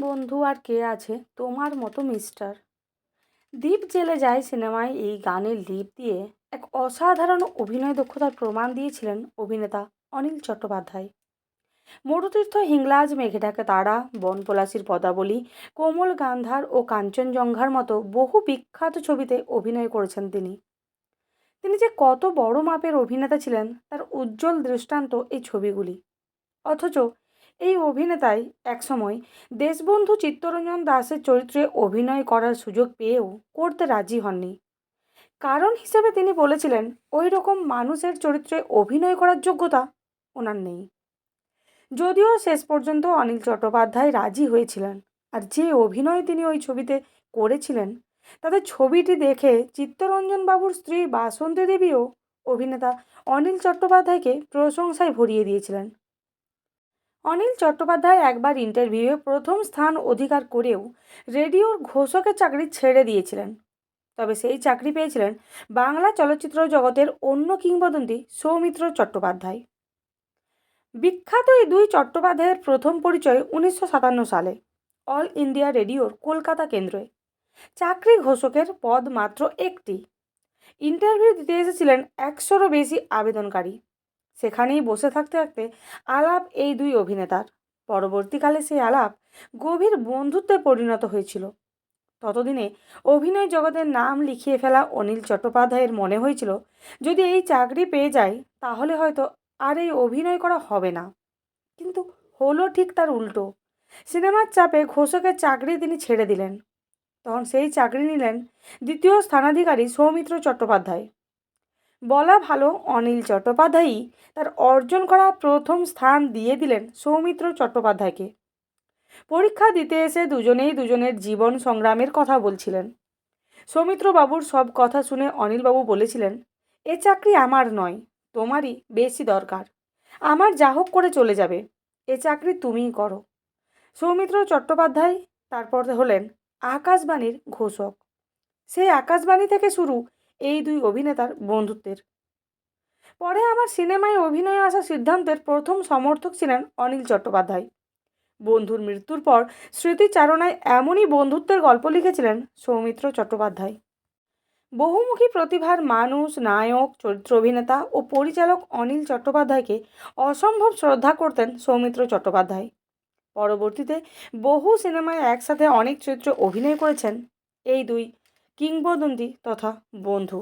বন্ধু আর কে আছে? তোমার মতো মিস্টার। দীপ জেলে যায় সিনেমায় এই গানের লিপ দিয়ে এক অসাধারণ অভিনয় দক্ষতার প্রমাণ দিয়েছিলেন অভিনেতা অনিল চট্টোপাধ্যায়। মরুতীর্থ হিংলাজ মেঘেটাকে তারা, বনপলাশির পদাবলী, কোমল গান্ধার ও কাঞ্চনজঙ্ঘার মতো বহু বিখ্যাত ছবিতে অভিনয় করেছেন তিনি। তিনি যে কত বড় মাপের অভিনেতা ছিলেন, তার উজ্জ্বল দৃষ্টান্ত এই ছবিগুলি। অথচ এই অভিনেতাই একসময় দেশবন্ধু চিত্তরঞ্জন দাসের চরিত্রে অভিনয় করার সুযোগ পেয়েও করতে রাজি হননি। কারণ হিসেবে তিনি বলেছিলেন ওই রকম মানুষের চরিত্রে অভিনয় করার যোগ্যতা ওনার নেই। যদিও শেষ পর্যন্ত অনিল চট্টোপাধ্যায় রাজি হয়েছিলেন, আর যে অভিনয় তিনি ওই ছবিতে করেছিলেন তাদের ছবিটি দেখে চিত্তরঞ্জন বাবুর স্ত্রী বাসন্তী দেবীও অভিনেতা অনিল চট্টোপাধ্যায়কে প্রশংসায় ভরিয়ে দিয়েছিলেন। অনিল চট্টোপাধ্যায় একবার ইন্টারভিউয়ে প্রথম স্থান অধিকার করেও রেডিওর ঘোষকের চাকরি ছেড়ে দিয়েছিলেন। তবে সেই চাকরি পেয়েছিলেন বাংলা চলচ্চিত্র জগতের অন্য কিংবদন্তি সৌমিত্র চট্টোপাধ্যায়। বিখ্যাত এই দুই চট্টোপাধ্যায়ের প্রথম পরিচয় উনিশশো সাতান্ন সালে, অল ইন্ডিয়া রেডিওর কলকাতা কেন্দ্রে। চাকরি ঘোষকের পদ মাত্র একটি। ইন্টারভিউ দিতে এসেছিলেন একশোরও বেশি আবেদনকারী। সেখানেই বসে থাকতে থাকতে আলাপ এই দুই অভিনেতার। পরবর্তীকালে সেই আলাপ গভীর বন্ধুত্বে পরিণত হয়েছিল। ততদিনে অভিনয় জগতের নাম লিখিয়ে ফেলা অনিল চট্টোপাধ্যায়ের মনে হয়েছিল, যদি এই চাকরি পেয়ে যায় তাহলে হয়তো আর এই অভিনয় করা হবে না। কিন্তু হলো ঠিক তার উল্টো। সিনেমার চাপে ঘোষকের চাকরি তিনি ছেড়ে দিলেন। তখন সেই চাকরি নিলেন দ্বিতীয় স্থানাধিকারী সৌমিত্র চট্টোপাধ্যায়। বলা ভালো অনিল চট্টোপাধ্যায়ই তার অর্জন করা প্রথম স্থান দিয়ে দিলেন সৌমিত্র চট্টোপাধ্যায়কে। পরীক্ষা দিতে এসে দুজনেই দুজনের জীবন সংগ্রামের কথা বলছিলেন। সৌমিত্রবাবুর সব কথা শুনে অনিলবাবু বলেছিলেন, এ চাকরি আমার নয়, তোমারই বেশি দরকার। আমার যা হোক করে চলে যাবে, এ চাকরি তুমিই করো। সৌমিত্র চট্টোপাধ্যায় তারপর হলেন আকাশবাণীর ঘোষক। সেই আকাশবাণী থেকে শুরু এই দুই অভিনেতার বন্ধুত্বের। পরে আমার সিনেমায় অভিনয়ে আসা সিদ্ধান্তের প্রথম সমর্থক ছিলেন অনিল চট্টোপাধ্যায়। বন্ধুর মৃত্যুর পর স্মৃতিচারণায় এমনই বন্ধুত্বের গল্প লিখেছিলেন সৌমিত্র চট্টোপাধ্যায়। বহুমুখী প্রতিভার মানুষ, নায়ক, চরিত্র অভিনেতা ও পরিচালক অনিল চট্টোপাধ্যায়কে অসম্ভব শ্রদ্ধা করতেন সৌমিত্র চট্টোপাধ্যায়। পরবর্তীতে বহু সিনেমায় একসাথে অনেক চরিত্রে অভিনয় করেছেন এই দুই কিংবদন্তি তথা বন্ধু।